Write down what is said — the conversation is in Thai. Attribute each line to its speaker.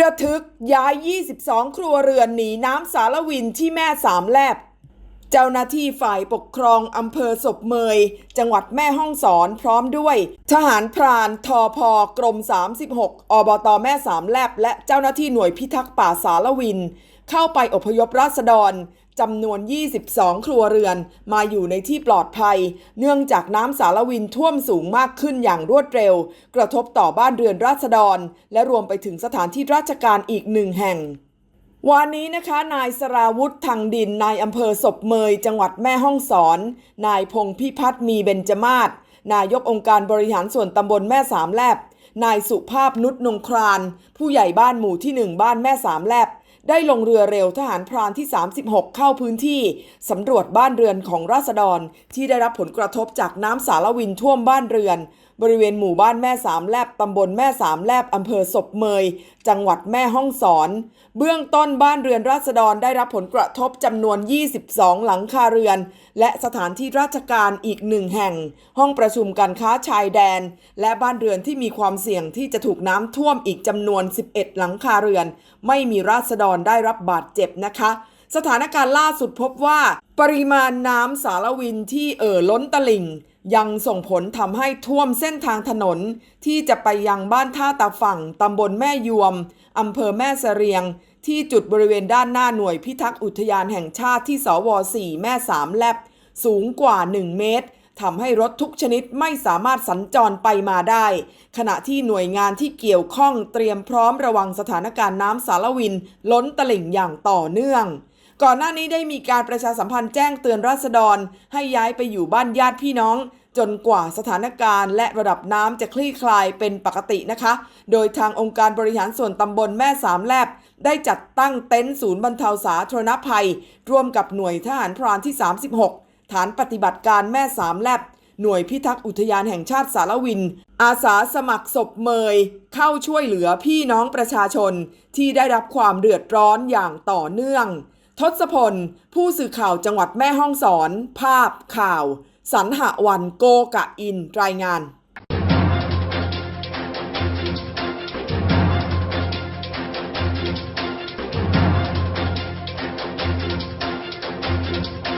Speaker 1: ระทึกย้าย 22 ครัวเรือนหนีน้ำสารวินที่แม่สามแลบ เจ้าหน้าที่ฝ่ายปกครองอำเภอศพเมย จังหวัดแม่ฮ่องสอนพร้อมด้วย ทหารพรานทอพกรม 36 อบตแม่สามแลบ และเจ้าหน้าที่หน่วยพิทักษ์ป่าสารวิน เข้าไปอพยพราษฎร จำนวน 22 ครัวเรือน มาอยู่ในที่ปลอดภัย เนื่องจากน้ำสารวินท่วมสูงมากขึ้นอย่างรวดเร็ว กระทบต่อบ้านเรือนราษฎร และรวมไปถึงสถานที่ราชการอีกหนึ่งแห่งวันนี้นะคะ นายสราวุธทางดิน นายอำเภอศพเมย จังหวัดแม่ฮ่องสอน นายพงพิพัฒน์มีเบญจมาศ นายกองค์การบริหารส่วนตำบลแม่สามแลบ นายสุภาพนุชนงคราน ผู้ใหญ่บ้านหมู่ที่หนึ่งบ้านแม่สามแลบ ได้ลงเรือเร็วทหารพรานที่ 36 เข้าพื้นที่สำรวจบ้านเรือนของราษฎรที่ได้รับผลกระทบจากน้ำสารวินท่วมบ้านเรือน บริเวณหมู่บ้านแม่สามแลบตำบลแม่สามแลบอำเภอศพเมย จังหวัดแม่ฮ่องสอน เบื้องต้นบ้านเรือนราษฎรได้รับผลกระทบจำนวน 22 หลังคาเรือน และสถานที่ราชการอีกหนึ่งแห่ง ห้องประชุมการค้าชายแดน และบ้านเรือนที่มีความเสี่ยงที่จะถูกน้ำท่วมอีกจำนวน 11 หลังคาเรือน ไม่มีราษฎรได้รับบาดเจ็บนะคะสถานการณ์ล่าสุดพบว่า ปริมาณน้ำสารวินที่เอ่อล้นตลิ่ง ยังส่งผลทำให้ท่วมเส้นทางถนนที่จะไปยังบ้านท่าตาฝั่งตำบลแม่ยวมอำเภอแม่เสเรียง ที่จุดบริเวณด้านหน้าหน่วยพิทักษ์อุทยานแห่งชาติที่สว4แม่สามแลบ สูงกว่า 1 เมตรทำให้รถทุกชนิดไม่สามารถสัญจรไปมาได้ ขณะที่หน่วยงานที่เกี่ยวข้องเตรียมพร้อมระวังสถานการณ์น้ำสารวิน ล้นตลิ่งอย่างต่อเนื่อง ก่อนหน้านี้ได้มีการประชาสัมพันธ์แจ้งเตือนราษฎร ให้ย้ายไปอยู่บ้านญาติพี่น้อง จนกว่าสถานการณ์และระดับน้ำจะคลี่คลายเป็นปกตินะคะ โดยทางองค์การบริหารส่วนตำบลแม่สามแลบ ได้จัดตั้งเต็นท์ศูนย์บรรเทาสาธารณภัย ร่วมกับหน่วยทหารพรานที่ 36 ฐานปฏิบัติการแม่สามแลบหน่วยพิทักษ์อุทยานแห่งชาติสารวิน อาสาสมัครศพเมย เข้าช่วยเหลือพี่น้องประชาชนที่ได้รับความเดือดร้อนอย่างต่อเนื่อง ทศพล ผู้สื่อข่าวจังหวัดแม่ฮ่องสอน ภาพข่าว สันหวันโกกะอิน รายงาน